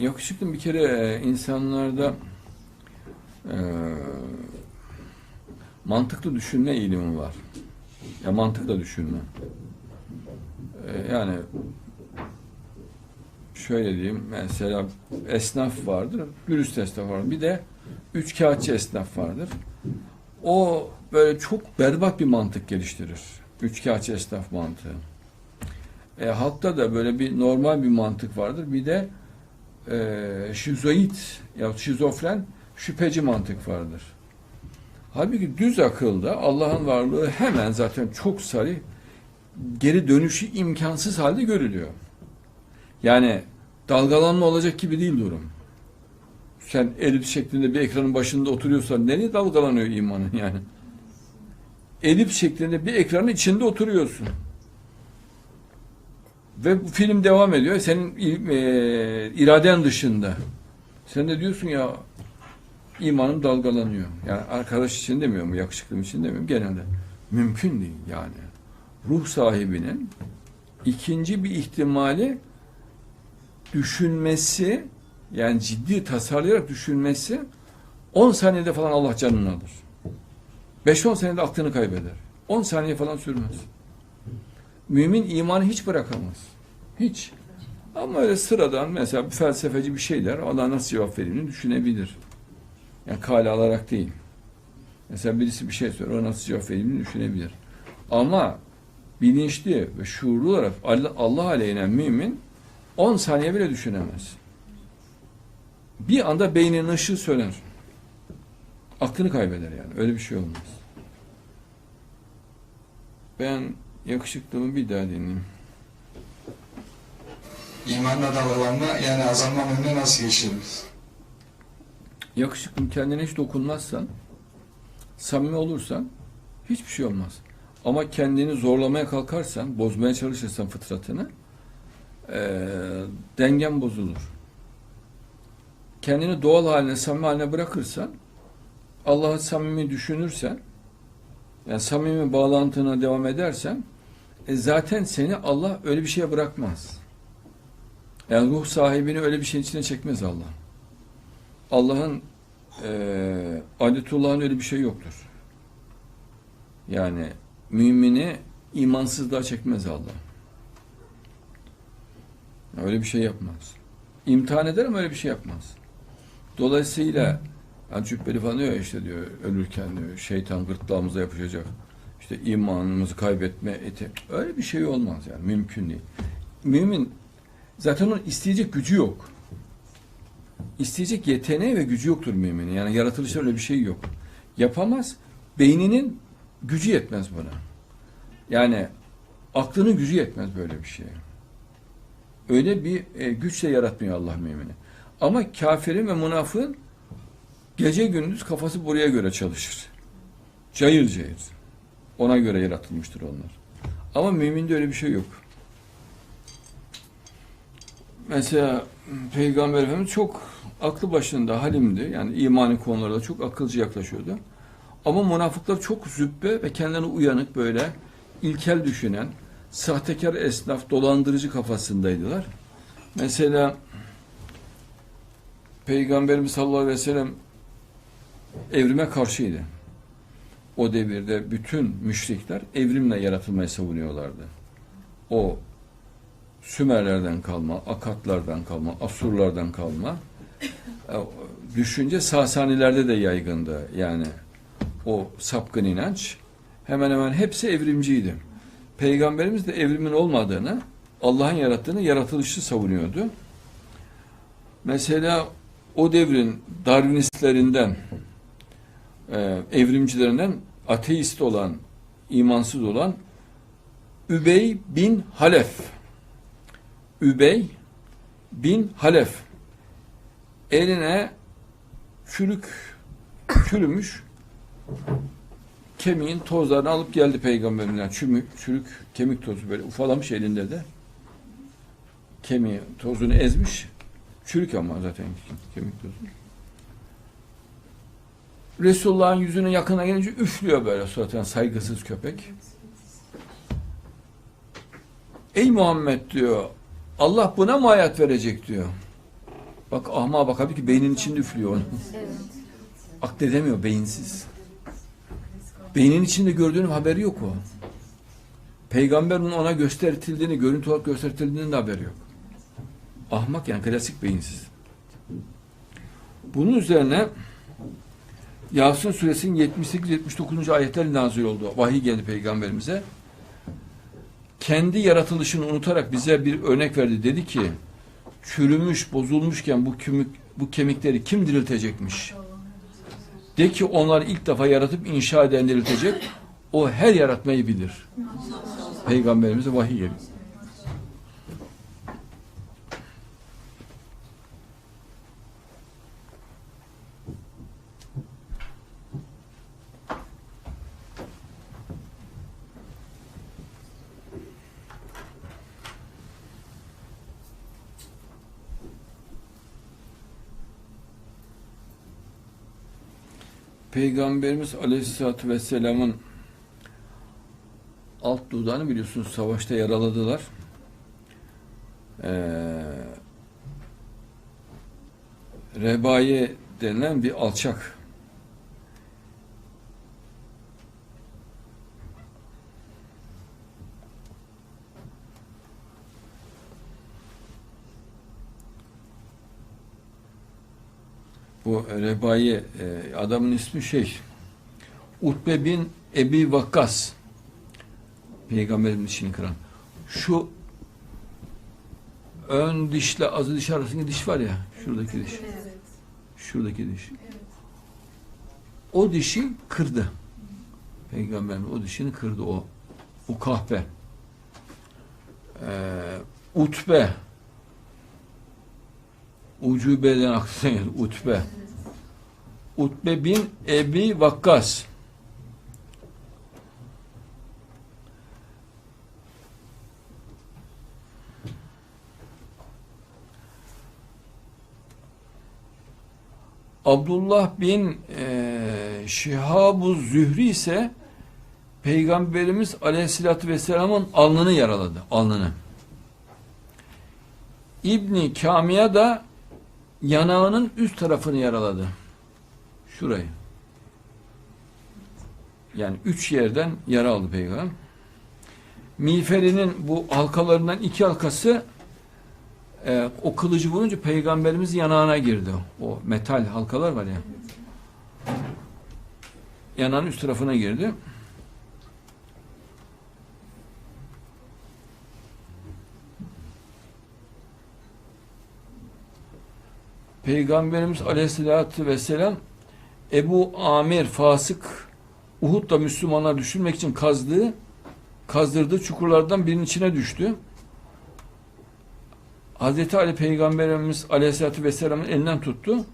yakışıklı bir kere e, insanlarda e, mantıklı düşünme eğilimi var. Ya mantıkla düşünme. E, yani şöyle diyeyim mesela esnaf vardır, dürüst esnaf vardır. Bir de üç kağıtçı esnaf vardır. O böyle çok berbat bir mantık geliştirir. Üç kağıtçı esnaf mantığı. E, halkta da böyle bir normal bir mantık vardır. Bir de e, şizoid ya şizofren şüpheci mantık vardır. Halbuki düz akılda Allah'ın varlığı hemen zaten çok sarı geri dönüşü imkansız halde görülüyor. Yani dalgalanma olacak gibi değil durum. Sen elip şeklinde bir ekranın başında oturuyorsan nereye dalgalanıyor imanın yani? Elip şeklinde bir ekranın içinde oturuyorsun. Ve bu film devam ediyor. Senin e, iraden dışında. Sen de diyorsun ya imanım dalgalanıyor. Yani arkadaş için demiyorum, yakışıklım için demiyorum. Genelde mümkün değil yani. Ruh sahibinin ikinci bir ihtimali düşünmesi yani ciddi tasarlayarak düşünmesi 10 saniyede falan Allah canını alır. 5-10 saniyede aklını kaybeder. 10 saniye falan sürmez. Mümin imanı hiç bırakamaz. Hiç. Ama öyle sıradan mesela bir felsefeci bir şeyler Allah nasıl cevap verdiğini düşünebilir. Yani kale alarak değil. Mesela birisi bir şey söyler, o nasıl cevap verdiğini düşünebilir. Ama bilinçli ve şuurlu olarak Allah, Allah aleyhine mümin 10 saniye bile düşünemez. Bir anda beyninin ışığı söner. Aklını kaybeder yani. Öyle bir şey olmaz. Ben yakışıklımı bir daha dinleyeyim. İmanla dalgalanma yani azalma önüne nasıl geçiriyoruz? Yakışıklım kendine hiç dokunmazsan, samimi olursan hiçbir şey olmaz. Ama kendini zorlamaya kalkarsan, bozmaya çalışırsan fıtratını, eee dengen bozulur. Kendini doğal haline, samimi haline bırakırsan, Allah'ı samimi düşünürsen, yani samimi bağlantına devam edersen, e zaten seni Allah öyle bir şeye bırakmaz. Yani ruh sahibini öyle bir şeyin içine çekmez Allah. Allah'ın e, adetullah'ın öyle bir şey yoktur. Yani mümini imansızlığa çekmez Allah. Öyle bir şey yapmaz. İmtihan eder ama öyle bir şey yapmaz. Dolayısıyla yani cübbeli falan diyor işte diyor ölürken diyor şeytan gırtlağımıza yapışacak. İşte imanımızı kaybetme eti. Öyle bir şey olmaz yani mümkün değil. Mümin zaten onun isteyecek gücü yok. İsteyecek yeteneği ve gücü yoktur müminin. Yani yaratılışta öyle bir şey yok. Yapamaz. Beyninin gücü yetmez buna. Yani aklının gücü yetmez böyle bir şeye. Öyle bir e, güçle yaratmıyor Allah mümini. Ama kafirin ve münafığın gece gündüz kafası buraya göre çalışır. Cayır cayır. Ona göre yaratılmıştır onlar. Ama müminde öyle bir şey yok. Mesela Peygamber Efendimiz çok aklı başında halimdi. Yani imani konularda çok akılcı yaklaşıyordu. Ama münafıklar çok züppe ve kendilerine uyanık böyle ilkel düşünen, sahtekar esnaf, dolandırıcı kafasındaydılar. Mesela Peygamberimiz sallallahu aleyhi ve sellem evrime karşıydı. O devirde bütün müşrikler evrimle yaratılmayı savunuyorlardı. O Sümerlerden kalma, Akatlardan kalma, Asurlardan kalma e, düşünce Sasanilerde de yaygındı. Yani o sapkın inanç hemen hemen hepsi evrimciydi. Peygamberimiz de evrimin olmadığını, Allah'ın yarattığını, yaratılışı savunuyordu. Mesela o devrin Darwinistlerinden, e, evrimcilerinden ateist olan, imansız olan Übey bin Halef Übey bin Halef eline çürük çürümüş kemiğin tozlarını alıp geldi peygamberimden. Çürük, çürük kemik tozu böyle ufalamış elinde de. Kemiği tozunu ezmiş. Çürük ama zaten kemik tozu. Resulullah'ın yüzüne yakına gelince üflüyor böyle zaten saygısız köpek. Ey Muhammed diyor Allah buna mı hayat verecek diyor. Bak ahmağa bak abi ki beynin içinde üflüyor onu. Evet. Akledemiyor beyinsiz. Beynin içinde gördüğünün haberi yok o. Peygamberin ona göstertildiğini, görüntü olarak göstertildiğinin de haberi yok. Ahmak yani klasik beyinsiz. Bunun üzerine Yasin suresinin 78-79. ayetler nazil oldu. Vahiy geldi peygamberimize. Kendi yaratılışını unutarak bize bir örnek verdi. Dedi ki çürümüş, bozulmuşken bu kemik, bu kemikleri kim diriltecekmiş? De ki onları ilk defa yaratıp inşa eden diriltecek. O her yaratmayı bilir. Peygamberimize vahiy geliyor. Peygamberimiz Aleyhisselatü Vesselam'ın alt dudağını biliyorsunuz savaşta yaraladılar. Ee, rebaye denilen bir alçak bu rebaye e, adamın ismi şey Utbe bin Ebi Vakkas Peygamberin dişini kıran. Şu ön dişle azı diş arasındaki diş var ya, şuradaki diş. Şuradaki diş. O dişi kırdı. Peygamberin o dişini kırdı o. O kahpe. Ee, utbe. Ucubeden aklına. Utbe. Utbe bin Ebi Vakkas. Abdullah bin e, Şihabu Zühri ise Peygamberimiz Aleyhisselatü Vesselam'ın alnını yaraladı. Alnını. İbni Kamiya da yanağının üst tarafını yaraladı. Şurayı. Yani üç yerden yara aldı peygamber. Miğferinin bu halkalarından iki halkası e, o kılıcı vurunca peygamberimiz yanağına girdi. O metal halkalar var ya. Yanağın üst tarafına girdi. Peygamberimiz aleyhissalatü vesselam Ebu Amir fasık Uhud'da Müslümanlar düşürmek için kazdığı kazdırdığı çukurlardan birinin içine düştü. Hazreti Ali Peygamberimiz Aleyhisselatü Vesselam'ın elinden tuttu.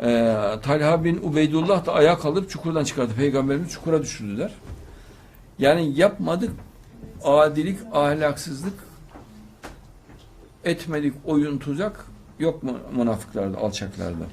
Ee, Talha bin Ubeydullah da ayağa kaldırıp çukurdan çıkardı. Peygamberimiz çukura düşürdüler. Yani yapmadık adilik, ahlaksızlık etmedik oyun tuzak yok mu münafıklarda, alçaklarda?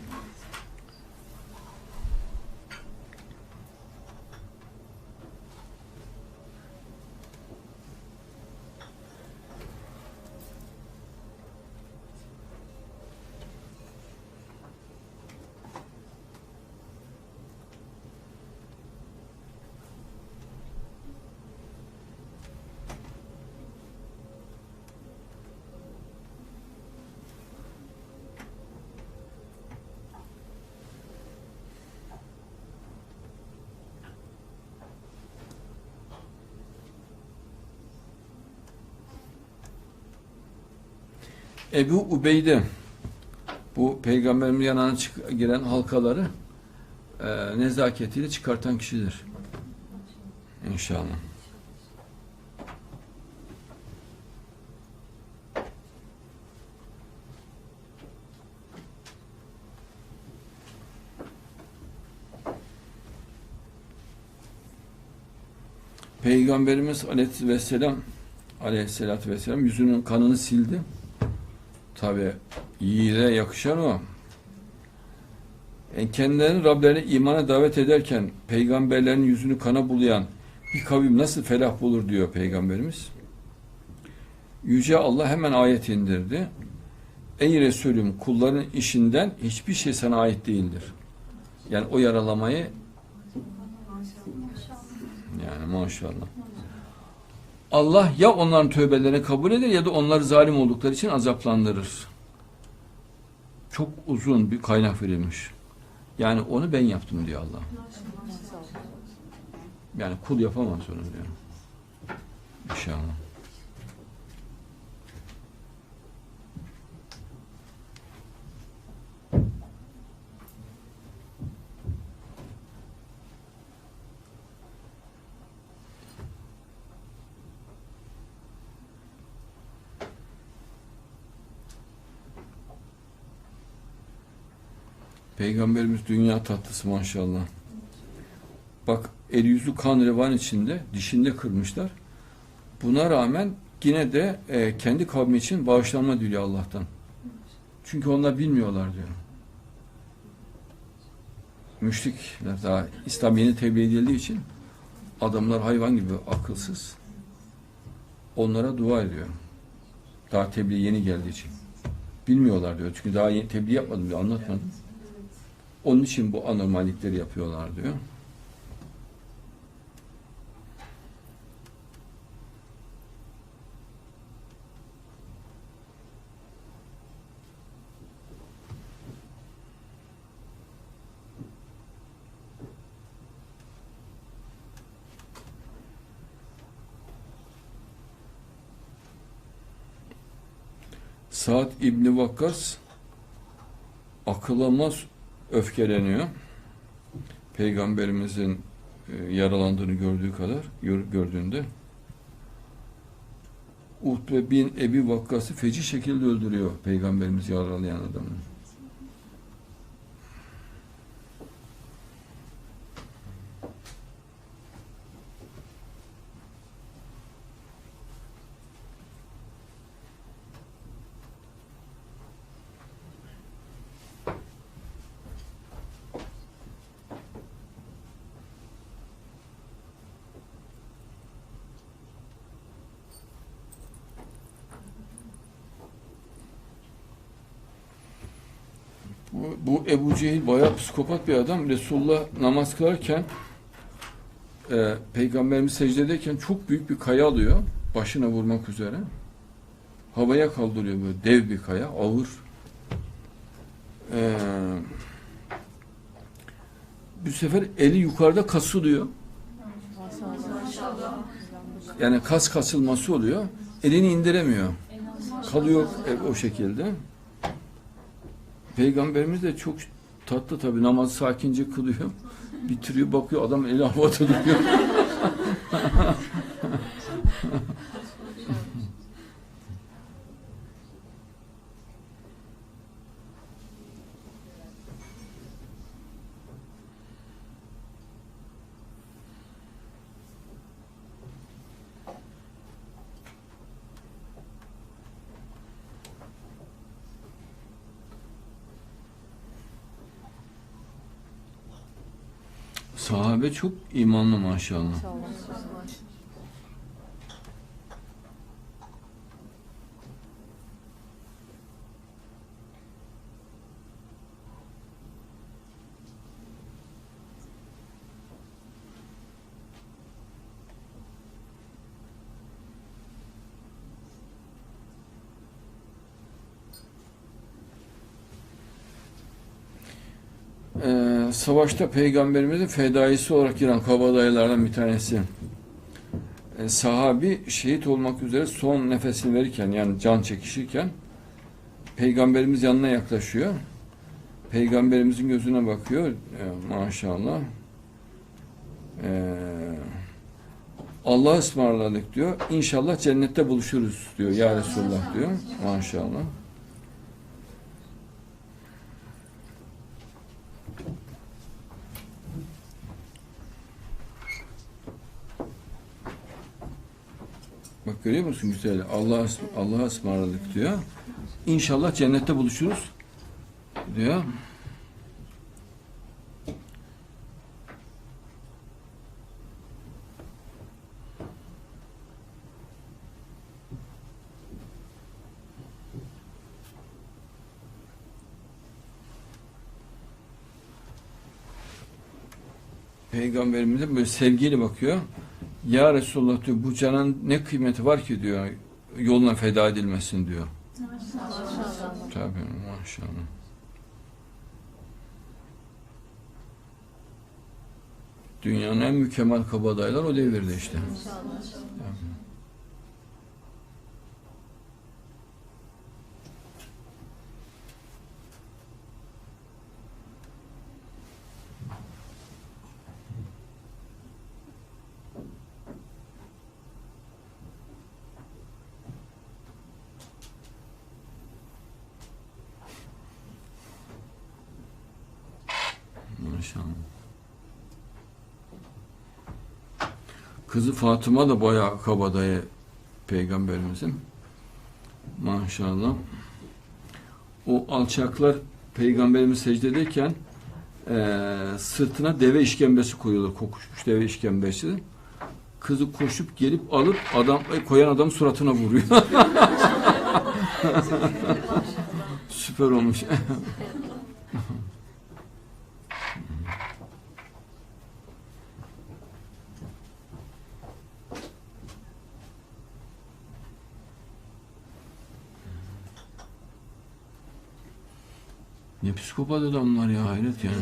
Ebu Ubeyde bu peygamberimiz yanına giren halkaları e, nezaketiyle çıkartan kişidir. İnşallah. Peygamberimiz aleyhisselam aleyhisselatü vesselam yüzünün kanını sildi. Tabi yiğide yakışar o. Yani kendilerini Rablerine imana davet ederken peygamberlerin yüzünü kana bulayan bir kavim nasıl felah bulur diyor peygamberimiz. Yüce Allah hemen ayet indirdi. Ey Resulüm kulların işinden hiçbir şey sana ait değildir. Yani o yaralamayı yani maşallah. Allah ya onların tövbelerini kabul eder ya da onları zalim oldukları için azaplandırır. Çok uzun bir kaynak verilmiş. Yani onu ben yaptım diyor Allah. Yani kul yapamaz onu diyor. İnşallah. Peygamberimiz dünya tatlısı maşallah. Bak el yüzü kan revan içinde dişinde kırmışlar. Buna rağmen yine de e, kendi kavmi için bağışlanma diliyor Allah'tan. Çünkü onlar bilmiyorlar diyor. Müşrikler daha İslam yeni tebliğ edildiği için adamlar hayvan gibi akılsız. Onlara dua ediyor. Daha tebliğ yeni geldiği için. Bilmiyorlar diyor. Çünkü daha yeni tebliğ yapmadım diyor. Anlatmadım. Onun için bu anormallikleri yapıyorlar diyor. Saad İbni Vakkas akıl almaz öfkeleniyor. Peygamberimizin e, yaralandığını gördüğü kadar gör- gördüğünde Utbe bin Ebi Vakkas'ı feci şekilde öldürüyor Peygamberimiz yaralayan adamı. Bu, bu Ebu Cehil bayağı psikopat bir adam. Resulullah namaz kılarken e, Peygamberimiz secdedeyken çok büyük bir kaya alıyor. Başına vurmak üzere. Havaya kaldırıyor böyle dev bir kaya. Ağır. E, bu sefer eli yukarıda kasılıyor. Yani kas kasılması oluyor. Elini indiremiyor. Kalıyor o şekilde. Peygamberimiz de çok tatlı tabi namazı sakince kılıyor. Bitiriyor bakıyor adam eli havada duruyor. Sahabe çok imanlı maşallah. Ee, savaşta peygamberimizin fedaisi olarak giren kabadayılardan bir tanesi. Ee, sahabi şehit olmak üzere son nefesini verirken yani can çekişirken peygamberimiz yanına yaklaşıyor. Peygamberimizin gözüne bakıyor. Ee, maşallah. Ee, Allah'a ısmarladık diyor. İnşallah cennette buluşuruz diyor. Ya Resulullah diyor. Maşallah. Bak görüyor musun güzel. Allah Allah'a ısmarladık diyor. İnşallah cennette buluşuruz diyor. Peygamberimize böyle sevgiyle bakıyor. Ya Resulullah diyor bu canın ne kıymeti var ki diyor yoluna feda edilmesin diyor. Tabii maşallah. Dünyanın en mükemmel kabadayılar o devirde işte. Tabii. Maşallah. Kızı Fatıma da bayağı kabadayı peygamberimizin. Maşallah. O alçaklar peygamberimiz secdedeyken eee sırtına deve işkembesi koyuyorlar. Kokuşmuş deve işkembesi. Kızı koşup gelip alıp adam koyan adam suratına vuruyor. Süper olmuş. Ne psikopat adamlar ya hayret yani.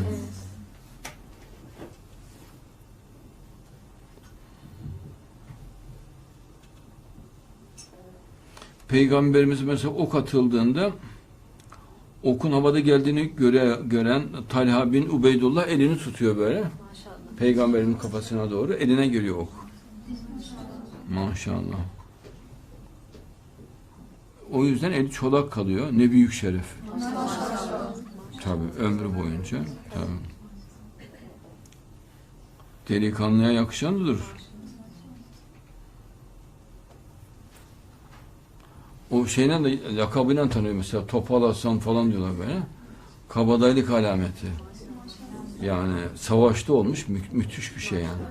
Peygamberimiz mesela ok atıldığında okun havada geldiğini göre, gören Talha bin Ubeydullah elini tutuyor böyle. Maşallah. Peygamberin kafasına doğru eline geliyor ok. Maşallah. O yüzden eli çolak kalıyor. Ne büyük şeref. Tabi ömrü boyunca. Tabi. Delikanlıya yakışandır. O şeyle de lakabıyla tanıyor mesela Topal Hasan falan diyorlar böyle. Kabadayılık alameti. Yani savaşta olmuş mü- müthiş bir şey yani.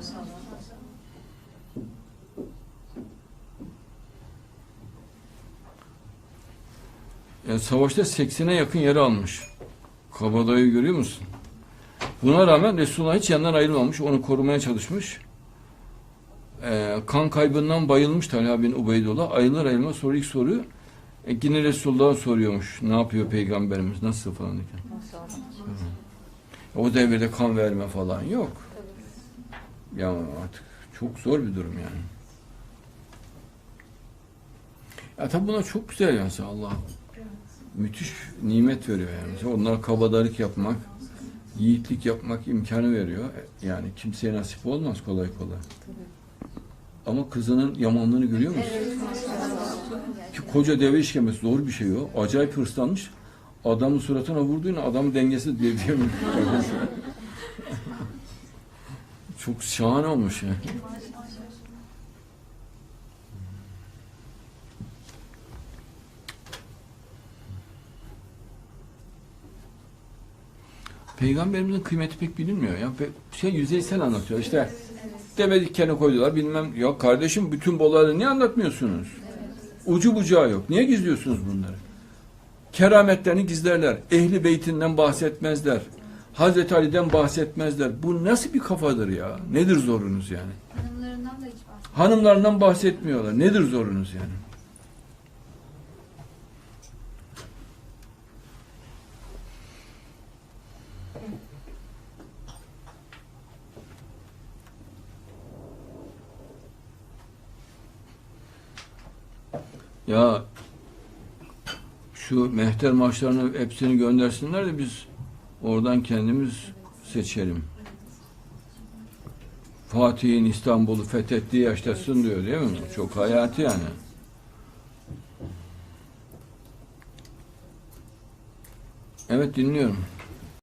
Yani savaşta 80'e yakın yere almış. Kabadayı görüyor musun? Buna rağmen Resulullah hiç yanından ayrılmamış. Onu korumaya çalışmış. Ee, kan kaybından bayılmış Talha bin Ubeydullah. Ayrılır ayrılmaz soru ilk soruyu e, yine Resulullah'a soruyormuş. Ne yapıyor peygamberimiz? Nasıl falan diye. O devirde kan verme falan yok. Ya artık çok zor bir durum yani. Ya tabi buna çok güzel yani Allah müthiş nimet veriyor yani. Mesela onlara kabadayılık yapmak, yiğitlik yapmak imkanı veriyor. Yani kimseye nasip olmaz kolay kolay. Ama kızının yamanlığını görüyor musun? Ki koca deve işkembesi zor bir şey o. Acayip hırslanmış. Adamın suratına vurduğunda adam dengesiz diye diye Çok şahane olmuş yani. Peygamberimizin kıymeti pek bilinmiyor ya. Şey yüzeysel anlatıyor. İşte deve dikkeni koydular bilmem. Ya kardeşim bütün bu olayları niye anlatmıyorsunuz? Ucu bucağı yok. Niye gizliyorsunuz bunları? Kerametlerini gizlerler. Ehli beytinden bahsetmezler. Hazreti Ali'den bahsetmezler. Bu nasıl bir kafadır ya? Nedir zorunuz yani? Hanımlarından da hiç bahsetmiyor. Hanımlarından bahsetmiyorlar. Nedir zorunuz yani? Ya şu mehter maçlarını hepsini göndersinler de biz oradan kendimiz seçelim. Fatih'in İstanbul'u fethettiği yaştasın diyor değil mi? Çok hayati yani. Evet dinliyorum.